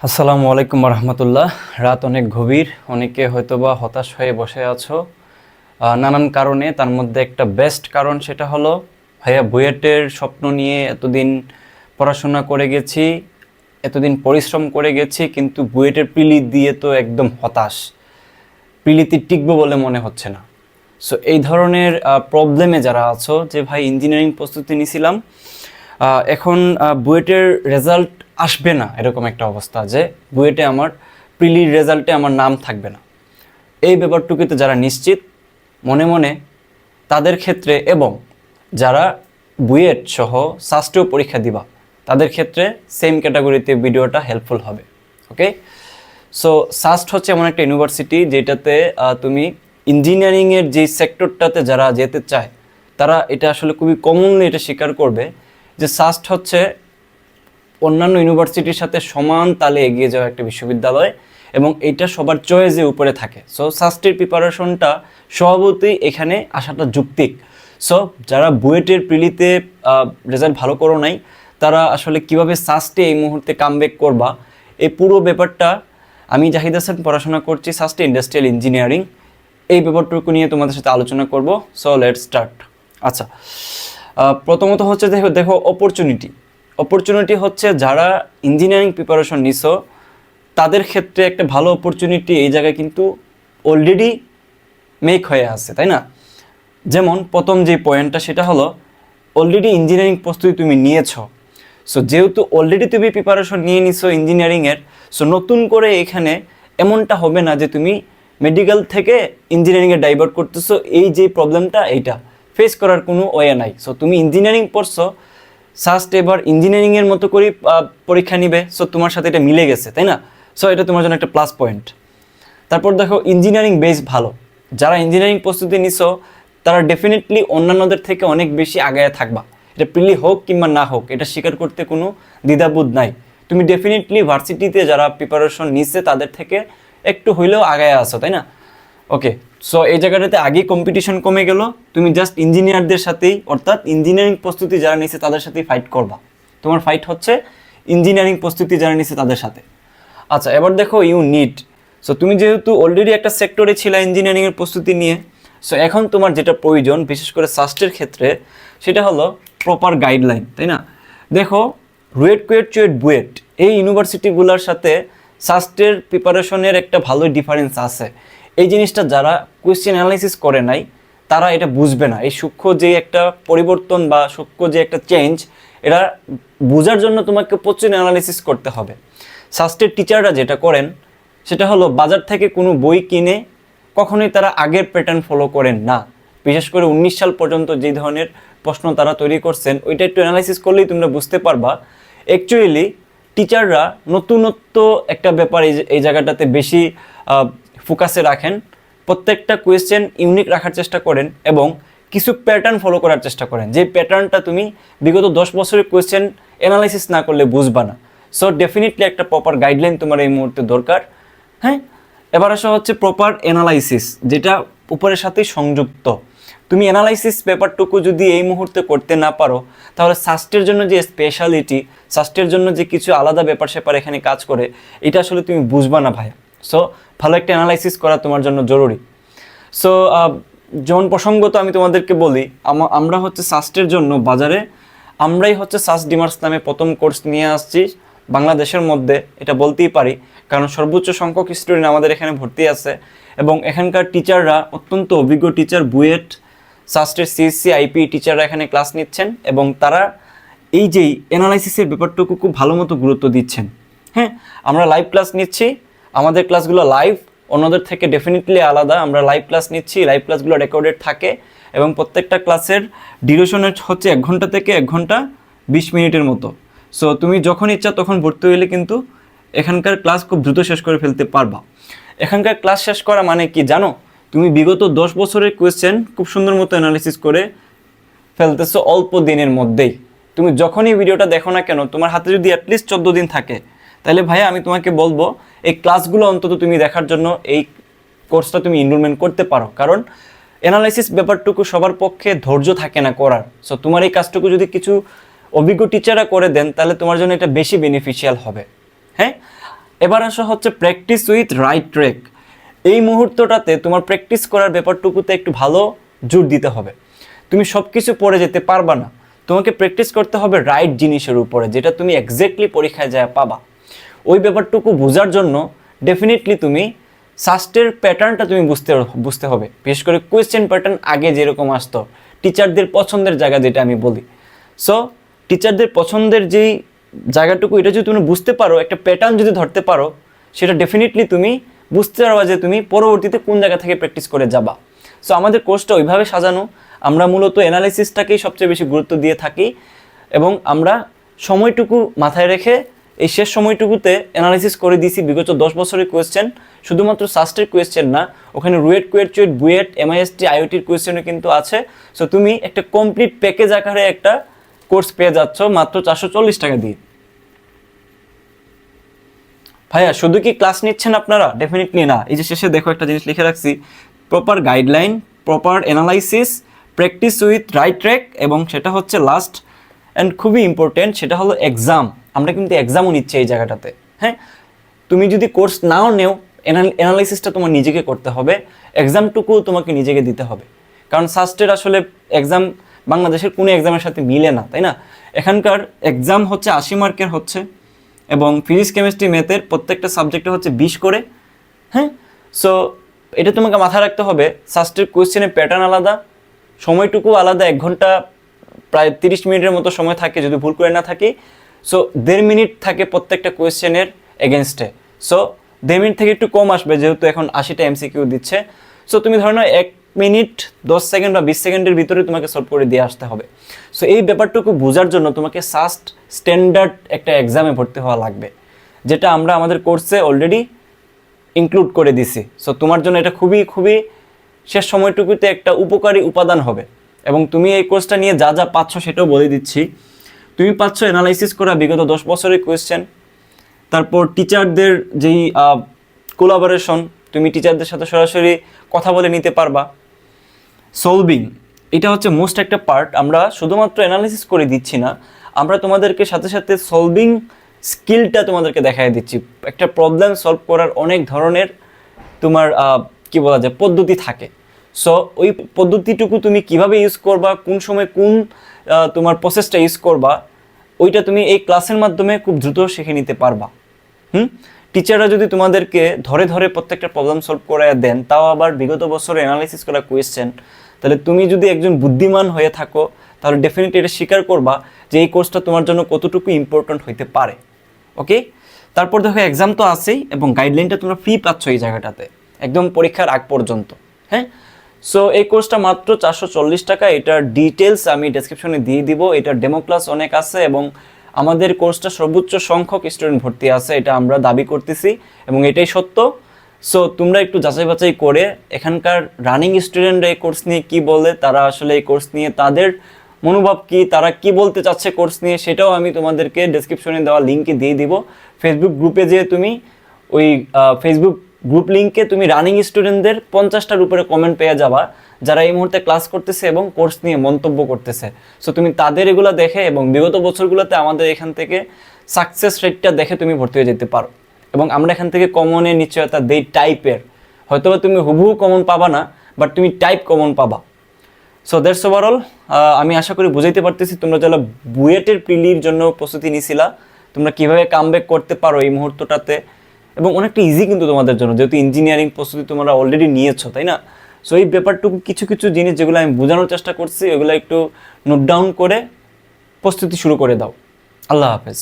আসসালামু আলাইকুম রহমতুল্লাহ। রাত অনেক গভীর অনেকে হয়তোবা হতাশ হয়ে বসে আছো। নানান কারণে তার মধ্যে একটা বেস্ট কারণ সেটা হলো ভাইয়া বুয়েটের স্বপ্ন নিয়ে এতদিন পড়াশোনা করে গেছি এতদিন পরিশ্রম করে গেছি কিন্তু বুয়েটের পিলি দিয়ে তো একদম হতাশ। পিলিতে টিকবো বলে মনে হচ্ছে না। সো এই ধরনের প্রবলেমে যারা আছো যে ভাই ইঞ্জিনিয়ারিং প্রস্তুতি নিছিলাম আহ, এখন বুয়েটের রেজাল্ট আসবে না এরকম একটা অবস্থা যে বুয়েটে আমার, প্রিলির রেজাল্টে আমার নাম থাকবে না। এই ব্যাপারটুকুতে যারা নিশ্চিত, মনে মনে তাদের ক্ষেত্রে এবং যারা বুয়েট সহ সাস্টেও পরীক্ষা দিবা, তাদের ক্ষেত্রে সেম ক্যাটাগরিতে ভিডিওটা হেল্পফুল হবে ওকে সো সাস্ট হচ্ছে এমন একটা ইউনিভার্সিটি যেটাতে তুমি ইঞ্জিনিয়ারিংয়ের যে সেক্টরটাতে যারা যেতে চায়, তারা এটা আসলে খুবই কমনলি এটা স্বীকার করবে যে সাস্ট হচ্ছে অন্যান্য ইউনিভার্সিটির সাথে সমান তালে এগিয়ে যাওয়া একটা বিশ্ববিদ্যালয় এবং এটা সবার চয়েসে উপরে থাকে। সো সাস্টের প্রিপারেশনটা স্বভাবতই এখানে আসাটা যুক্তিক। সো যারা বুয়েটের প্রিলিতে রেজাল্ট ভালো করো নাই, তারা আসলে কীভাবে সাস্টে এই মুহূর্তে কামব্যাক করবা এই পুরো ব্যাপারটা আমি জাহিদ হাসান পড়াশোনা করছি সাস্টে ইন্ডাস্ট্রিয়াল ইঞ্জিনিয়ারিং এই ব্যাপারটুকু নিয়ে তোমাদের সাথে আলোচনা করব। সো লেট স্টার্ট আচ্ছা প্রথমত হচ্ছে দেখো দেখো অপরচুনিটি অপরচুনিটি হচ্ছে যারা ইঞ্জিনিয়ারিং প্রিপারেশন নিছো, তাদের ক্ষেত্রে একটা ভালো অপরচুনিটি এই জায়গায় কিন্তু অলরেডি মেক হয়ে আছে, তাই না? যেমন প্রথম যে পয়েন্টটা সেটা হলো অলরেডি ইঞ্জিনিয়ারিং প্রস্তুতি তুমি নিয়েছ। সো যেহেতু অলরেডি তুমি প্রিপারেশন নিয়ে নিছো ইঞ্জিনিয়ারিংয়ের সো নতুন করে এখানে এমনটা হবে না যে তুমি মেডিকেল থেকে ইঞ্জিনিয়ারিংয়ে ডাইভার্ট করতেছো। এই যে প্রবলেমটা এইটা। ফেস করার কোনো ওয়ে নাই। সো তুমি ইঞ্জিনিয়ারিং পড়ছো সাস্ট এবার ইঞ্জিনিয়ারিংয়ের মতো করে পরীক্ষা নিবে। সো তোমার সাথে এটা মিলে গেছে, তাই না? সো এটা তোমার জন্য একটা প্লাস পয়েন্ট তারপর দেখো ইঞ্জিনিয়ারিং বেস ভালো। যারা ইঞ্জিনিয়ারিং প্রস্তুতি নিছো, তারা ডেফিনেটলি অন্যান্যদের থেকে অনেক বেশি আগায় থাকবা। এটা প্রিলি হোক কিংবা না হোক, এটা স্বীকার করতে কোনো দ্বিধাবোধ নাই। তুমি ডেফিনেটলি ভার্সিটিতে যারা প্রিপারেশন নিচ্ছে তাদের থেকে একটু হইলেও আগায় আসো তাই না? ওকে সো এই জায়গাটাতে আগেই কম্পিটিশন কমে গেল। তুমি জাস্ট ইঞ্জিনিয়ারদের সাথেই, অর্থাৎ ইঞ্জিনিয়ারিং প্রস্তুতি যারা নিয়েছে তাদের সাথেই ফাইট করবা। তোমার ফাইট হচ্ছে ইঞ্জিনিয়ারিং প্রস্তুতি যারা নিয়েছে তাদের সাথে। আচ্ছা এবার দেখো ইউ নিড সো তুমি যেহেতু অলরেডি একটা সেক্টরে ছিল ইঞ্জিনিয়ারিংয়ের প্রস্তুতি নিয়ে সো এখন তোমার যেটা প্রয়োজন, বিশেষ করে সাস্টের ক্ষেত্রে, সেটা হলো প্রপার গাইডলাইন তাই না? দেখো রুয়েট কুয়েট চুয়েট বুয়েট এই ইউনিভার্সিটিগুলোর সাথে সাস্টের প্রিপারেশনের একটা ভালো ডিফারেন্স আছে। এই জিনিসটা যারা কোয়েশ্চেন অ্যানালাইসিস করে নাই, তারা এটা বুঝবে না। এই সূক্ষ্ম যে একটা পরিবর্তন বা সূক্ষ্ম যে একটা চেঞ্জ এটা বোঝার জন্য তোমাকে প্রচুর অ্যানালাইসিস করতে হবে। সাস্টের টিচাররা যেটা করেন, সেটা হলো বাজার থেকে কোনো বই কিনে কখনোই তারা আগের প্যাটার্ন ফলো করেন না। বিশেষ করে উনিশ সাল পর্যন্ত যে ধরনের প্রশ্ন তারা তৈরি করছেন, ওইটা একটু অ্যানালাইসিস করলেই তোমরা বুঝতে পারবা। অ্যাকচুয়ালি টিচাররা নতুনত্ব একটা ব্যাপার এই জায়গাটাতে বেশি ফোকাসে রাখেন, প্রত্যেকটা কোয়েশ্চেন ইউনিক রাখার চেষ্টা করেন এবং কিছু প্যাটার্ন ফলো করার চেষ্টা করেন। যে প্যাটার্নটা তুমি বিগত দশ বছরের কোয়েশ্চেন অ্যানালাইসিস না করলে বুঝবা না। সো ডেফিনেটলি একটা প্রপার গাইডলাইন তোমার এই মুহূর্তে দরকার। হ্যাঁ? এবার আসা হচ্ছে প্রপার অ্যানালাইসিস যেটা উপরের সাথে সংযুক্ত। তুমি অ্যানালাইসিস পেপারটুকু যদি এই মুহূর্তে করতে না পারো, তাহলে সাস্টের জন্য যে স্পেশালিটি সাস্টের জন্য যে কিছু আলাদা ব্যাপার স্যাপার এখানে কাজ করে, এটা আসলে তুমি বুঝবা না ভাইয়া। সো ভালো একটা অ্যানালাইসিস করা তোমার জন্য জরুরি। সো যেমন প্রসঙ্গত আমি তোমাদেরকে বলি আমরা হচ্ছে সাস্টের জন্য বাজারে, আমরাই হচ্ছে সাস ডিমার্স নামে প্রথম কোর্স নিয়ে আসছি, বাংলাদেশের মধ্যে, এটা বলতেই পারি। কারণ সর্বোচ্চ সংখ্যক স্টুডেন্ট আমাদের এখানে ভর্তি আছে এবং এখানকার টিচাররা অত্যন্ত অভিজ্ঞ টিচার বুয়েট সাস্টের সিএসসি আইপি টিচাররা এখানে ক্লাস নিচ্ছেন এবং তারা এই যেই অ্যানালাইসিসের ব্যাপারটুকু খুব ভালো মতো গুরুত্ব দিচ্ছেন। হ্যাঁ আমরা লাইভ ক্লাস নিচ্ছি আমাদের ক্লাসগুলো লাইভ অন্যদের থেকে ডেফিনেটলি আলাদা। আমরা লাইভ ক্লাস নিচ্ছি লাইভ ক্লাসগুলো রেকর্ডেড থাকে এবং প্রত্যেকটা ক্লাসের ডিউরেশন হচ্ছে এক ঘণ্টা থেকে এক ঘণ্টা বিশ মিনিটের মতো। সো তুমি যখন ইচ্ছা তখন ভর্তি হইলে কিন্তু এখানকার ক্লাস খুব দ্রুত শেষ করে ফেলতে পারবা। এখানকার ক্লাস শেষ করা মানে কি জানো? তুমি বিগত দশ বছরের কোয়েশ্চেন খুব সুন্দর মতো অ্যানালিসিস করে ফেলতেছো অল্প দিনের মধ্যেই। তুমি যখনই ভিডিওটা দেখো না কেন, তোমার হাতে যদি অ্যাটলিস্ট চোদ্দ দিন থাকে তাহলে ভাইয়া আমি তোমাকে বলব, এই ক্লাসগুলো অন্তত তুমি দেখার জন্য এই কোর্সটা তুমি এনরোলমেন্ট করতে পারো। কারণ অ্যানালাইসিস ব্যাপারটুকু সবার পক্ষে ধৈর্য থাকে না করার। সো তোমার এই কাজটুকু যদি কিছু অভিজ্ঞ টিচাররা করে দেন, তাহলে তোমার জন্য এটা বেশি বেনিফিশিয়াল হবে। হ্যাঁ? এবার আসা হচ্ছে প্র্যাকটিস উইথ রাইট ট্রেক এই মুহূর্তটাতে তোমার প্র্যাকটিস করার ব্যাপারটুকুতে একটু ভালো জোর দিতে হবে। তুমি সব কিছু পড়ে যেতে পারবা না। তোমাকে প্র্যাকটিস করতে হবে রাইট জিনিসের উপরে, যেটা তুমি এক্স্যাক্টলি পরীক্ষায় যায় পাবা। ওই ব্যাপারটুকু বোঝার জন্য ডেফিনেটলি তুমি সাস্টের প্যাটার্নটা তুমি বুঝতে বুঝতে হবে। বিশেষ করে কোয়েশ্চেন প্যাটার্ন আগে যেরকম আসতো টিচারদের পছন্দের জায়গা যেটা আমি বলি। সো টিচারদের পছন্দের যেই জায়গাটুকু, এটা যদি তুমি বুঝতে পারো, একটা প্যাটার্ন যদি ধরতে পারো, সেটা ডেফিনেটলি তুমি বুঝতে পারবা যে তুমি পরবর্তীতে কোন জায়গা থেকে প্র্যাকটিস করে যাবা। সো আমাদের কোর্সটা ওইভাবে সাজানো। আমরা মূলত অ্যানালাইসিসটাকেই সবচেয়ে বেশি গুরুত্ব দিয়ে থাকি এবং আমরা সময়টুকু মাথায় রেখে এই শেষ সময়টুকুতে অ্যানালাইসিস করে দিয়েছি বিগত দশ বছরের কোয়েশ্চেন শুধুমাত্র সাস্টের কোয়েশ্চেন না, ওখানে রুয়েট, কুয়েট বুয়েট এমআইএসটি আইওটির কোয়েশ্চেনও কিন্তু আছে। সো তুমি একটা কমপ্লিট প্যাকেজ আকারে একটা কোর্স পেয়ে যাচ্ছ, মাত্র চারশো চল্লিশ টাকা দিয়ে। ভাইয়া, শুধু কি ক্লাস নিচ্ছেন আপনারা? ডেফিনেটলি না। এই যে শেষে দেখো একটা জিনিস লিখে রাখছি। Proper guideline proper analysis practice with right track এবং সেটা হচ্ছে লাস্ট অ্যান্ড খুবই ইম্পর্টেন্ট সেটা হলো এক্সাম আমরা কিন্তু এক্সামও নিচ্ছি এই জায়গাটাতে হ্যাঁ? তুমি যদি কোর্স নাও নেও অ্যানালাইসিসটা তোমার নিজেকে করতে হবে এক্সামটুকু তোমাকে নিজেকে দিতে হবে। কারণ সাস্টের আসলে এক্সাম বাংলাদেশের কোনো এক্সামের সাথে মিলে না, তাই না? এখানকার এক্সাম হচ্ছে আশি মার্কের হচ্ছে এবং ফিজিক্স কেমিস্ট্রি ম্যাথের প্রত্যেকটা সাবজেক্টে হচ্ছে বিশ করে হ্যাঁ? সো এটা তোমাকে মাথায় রাখতে হবে সাস্টের কোয়েশ্চেনের প্যাটার্ন আলাদা, সময়টুকু আলাদা, এক ঘণ্টা প্রায় তিরিশ মিনিটের মতো সময় থাকে, যদি ভুল করে না থাকি। সো দেড় মিনিট থাকে প্রত্যেকটা কোয়েশ্চেনের এগেনস্টে সো দেড় মিনিট থেকে একটু কম আসবে যেহেতু এখন আশিটা এমসিকিউ দিচ্ছে। সো তুমি ধরো না এক মিনিট, দশ সেকেন্ড বা বিশ সেকেন্ডের ভিতরে তোমাকে সলভ করে দিয়ে আসতে হবে। সো এই ব্যাপারটুকু বোঝার জন্য তোমাকে সাস্ট স্ট্যান্ডার্ড একটা এক্সামে ভর্তি হওয়া লাগবে। যেটা আমরা আমাদের কোর্সে অলরেডি ইনক্লুড করে দিছি। সো তোমার জন্য এটা খুবই খুবই শেষ সময়টুকুতে একটা উপকারী উপাদান হবে। এবং তুমি এই কোর্সটা নিয়ে যা যা পাচ্ছ সেটাও বলে দিচ্ছি। তুমি পাচ্ছ অ্যানালাইসিস করা বিগত দশ বছরের কোয়েশ্চেন তারপর টিচারদের যেই কোলাবোরেশন তুমি টিচারদের সাথে সরাসরি কথা বলে নিতে পারবা। সলভিং এটা হচ্ছে মোস্ট একটা পার্ট আমরা শুধুমাত্র অ্যানালিসিস করে দিচ্ছি না, আমরা তোমাদেরকে সাথে সাথে সলভিং স্কিলটা তোমাদেরকে দেখাই দিচ্ছি। একটা প্রবলেম সলভ করার অনেক ধরনের তোমার কি বলা যায়, পদ্ধতি থাকে। সো ওই পদ্ধতিটুকু তুমি কীভাবে ইউজ করবা, কোন সময় কোন তোমার প্রসেসটা ইউজ করবা ওইটা তুমি এই ক্লাসের মাধ্যমে খুব দ্রুত শিখে নিতে পারবা। হুম? টিচাররা যদি তোমাদেরকে ধরে ধরে প্রত্যেকটা প্রবলেম সলভ করে দেন, তাও আবার বিগত বছরে অ্যানালাইসিস করা কোয়েশ্চেন তাহলে তুমি যদি একজন বুদ্ধিমান হয়ে থাকো, তাহলে ডেফিনেটলি এটা স্বীকার করবা যে এই কোর্সটা তোমার জন্য কতটুকু ইম্পর্ট্যান্ট হইতে পারে। ওকে তারপর দেখো এক্সাম তো আছেই এবং গাইডলাইনটা তোমরা ফ্রি পাচ্ছ এই জায়গাটাতে, একদম পরীক্ষার আগ পর্যন্ত। হ্যাঁ? সো এই কোর্সটা মাত্র চারশো চল্লিশ টাকা। এটার ডিটেলস আমি ডেসক্রিপশনে দিয়ে দিব। এটার ডেমো ক্লাস অনেক আছে এবং আমাদের কোর্সটা সর্বোচ্চ সংখ্যক স্টুডেন্ট ভর্তি আছে, এটা আমরা দাবি করতেছি এবং এটাই সত্য। সো তোমরা একটু যাচাই বাছাই করে এখানকার রানিং স্টুডেন্টরা এই কোর্স নিয়ে কি বলে, তারা আসলে এই কোর্স নিয়ে তাদের মনোভাব কি, তারা কি বলতে চাচ্ছে কোর্স নিয়ে, সেটাও আমি তোমাদেরকে ডেসক্রিপশনে দেওয়া লিঙ্কে দিয়ে দিব। ফেসবুক গ্রুপে যেয়ে তুমি ওই ফেসবুক গ্রুপ লিঙ্কে তুমি রানিং স্টুডেন্টদের পঞ্চাশটার উপরে কমেন্ট পেয়ে যাবা, যারা এই মুহূর্তে ক্লাস করতেছে এবং কোর্স নিয়ে মন্তব্য করতেছে। সো তুমি তাদের এগুলো দেখে এবং বিগত বছরগুলোতে আমাদের এখান থেকে সাকসেস রেটটা দেখে তুমি ভর্তি হয়ে যেতে পারো। এবং আমরা এখান থেকে কমনের নিশ্চয়তা দেই টাইপের হয়তোবা তুমি হুবহু কমন পাবা না বাট তুমি টাইপ কমন পাবা। সো দ্যাটস ওভারঅল আমি আশা করি বুঝাইতে পারতেছি তোমরা যারা বুয়েটের প্রিলির জন্য প্রস্তুতি নিছিলা, তোমরা কীভাবে কামব্যাক করতে পারো এই মুহূর্তটাতে। এবং অনেকটা ইজি কিন্তু তোমাদের জন্য, যেহেতু ইঞ্জিনিয়ারিং প্রস্তুতি তোমরা অলরেডি নিয়েছো, তাই না? সো এই ব্যাপারটুকু কিছু কিছু জিনিস যেগুলো আমি বোঝানোর চেষ্টা করছি, ওগুলো একটু নোট ডাউন করে প্রস্তুতি শুরু করে দাও। আল্লাহ হাফেজ।